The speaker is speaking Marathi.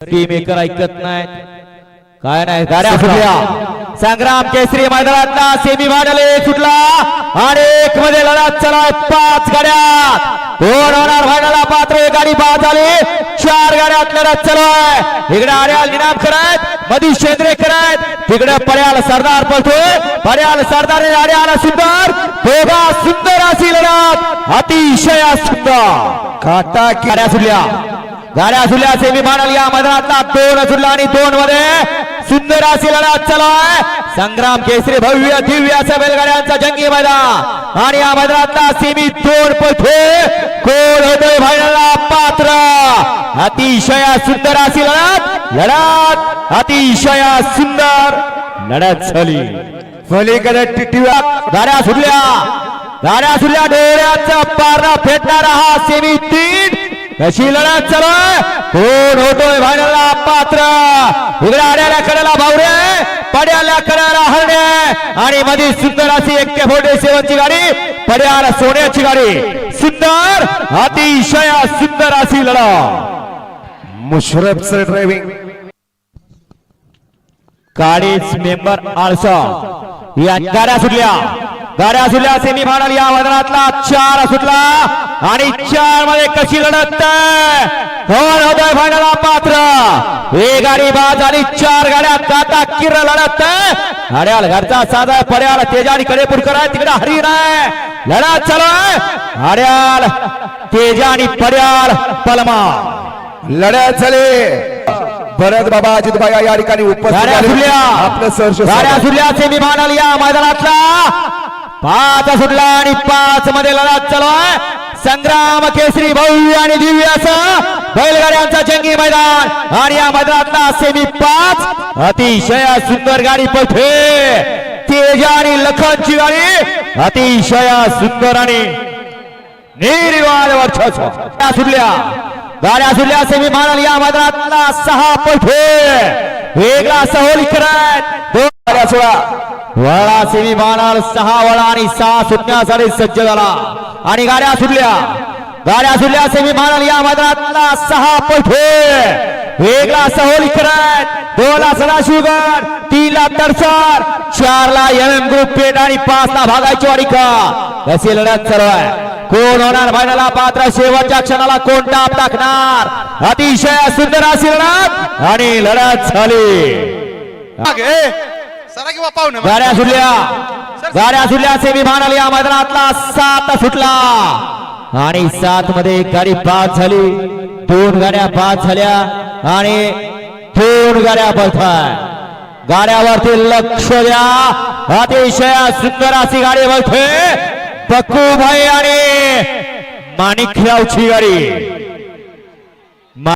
टीम मेकर ऐकत नाही. काय नाही गाड्या सुटल्या संग्राम केसरी मैदानातला सेमी फायनल सुटला आणि एक मध्ये लढत चला पाच गाड्या. कोण होणार फायनलला पात्र एक गाडी बाद झाली. चार गाड्यात लढत चालू आहे. इकडे आर्याल निनाम करत मधी शेंद्रे करत तिकडे पड्याल सरदार पळतोय पड्याल सरदार आर्याला सुंदर. दोघा सुंदर अशी लढत. अतिशय सुंदर. काटा गाड्या सुटल्या गाड्या सुल्या सेमी फायनल या मैदानातला दोन सुटला आणि दोन मध्ये. सुंदर अशी लढत चालू संग्राम केसरी भव्य दिव्य अशा बैलगाड्यांचा जंगी मैदान. आणि या मैदानातला सेमी दोन पथे कोण होतोय फायनलला पात्र अतिशय सुंदर अशी लढत. लढत अतिशय सुंदर लढत झाली. पलीकडे टिटिवा. गाड्या सुटल्या गाड्या सुटल्या डोळ्याचा पारा फेटणारा हा सेमी तीन. कशी लढत चालू? कोण होतोय फायनलला पात्र? इकडे आड्याला कडेला भावरे पड्याला कडेला हरणे आणि मध्ये सुंदर अशी एक्के फोर्टी सेवनची गाडी पड्याला सोन्याची गाडी. सुंदर अतिशय सुंदर अशी लढत. मुशरफ सर ड्रायव्हिंग गाडीच मेंबर आळसा. या गाड्या सुटल्या. गाड्या सुटल्या सेमी फायनल या मैदानातला चार सुटला. आणि चारमध्ये कशी लढत आहे? कोण होतोय फायनल पात्र. ही गाडी बाद आणि चार गाड्या काटा किर लढत. हड्याल घरचा साधा पड्याल तेजानी कडेपूरकर आहे तिकडे हरिण आहे लढत चालू हड्याल तेजा आणि पड्याल पलमा लढ्यात झाले. भरत बाबा अजित भाई या ठिकाणी उपस्थित आपलं सहर्ष गाड्या. सुटल्या सेमी फायनल या मैदानातला. पाच सुटला आणि पाच मध्ये लढत चालू आहे. संग्राम केसरी भव्य आणि दिव्य असं बैलगाड्यांचा जंगी मैदान. आणि या मैदानातला सेमी पाच अतिशय सुंदर गाडी पळते. तेज आणि लखनची गाडी अतिशय सुंदर आणि निर्वाद वर्चस्व. गाड्या सुटल्या. गाड्या सुटल्या सेमी मानल या मैदानातला सहा पैठे वेगळा सहोली करत दोन गाड्या सोळा वळा सेमी मानल सहा वळा आणि सहा सुटण्यासाठी सज्ज झाला. आणि गाड्या सुटल्या. गाड्या सुटल्या सेमी फायनल या मैदानातला सहा पैठे. वेगळा सहोली करत दोन ला सदाशिवगड तीन ला तडसर चार ला एम एम ग्रुप पेट आणि पाच ला भागायची वाडी का? कशी लढत आहे. कोण होणार? फायनलला पात्र शेवटच्या क्षणाला कोण टाप टाकणार? अतिशय सुंदर अशी लढत आणि लढत झाली. सरा किंवा पाहुणे. गाड्या सुटल्या. गाड्या सुटल्या सेमी फायनल या मैदानातला सात सुटला. आणि सात मध्ये एक गाडी पाच झाली. दोन गाड्या पाच झाल्या आणि दोन गाड्या बळताय गाड्यावरती लक्ष द्या. अतिशय सुंदर अशी गाडी बघते पक्कू भाई आणि माणिकरावची गाडी.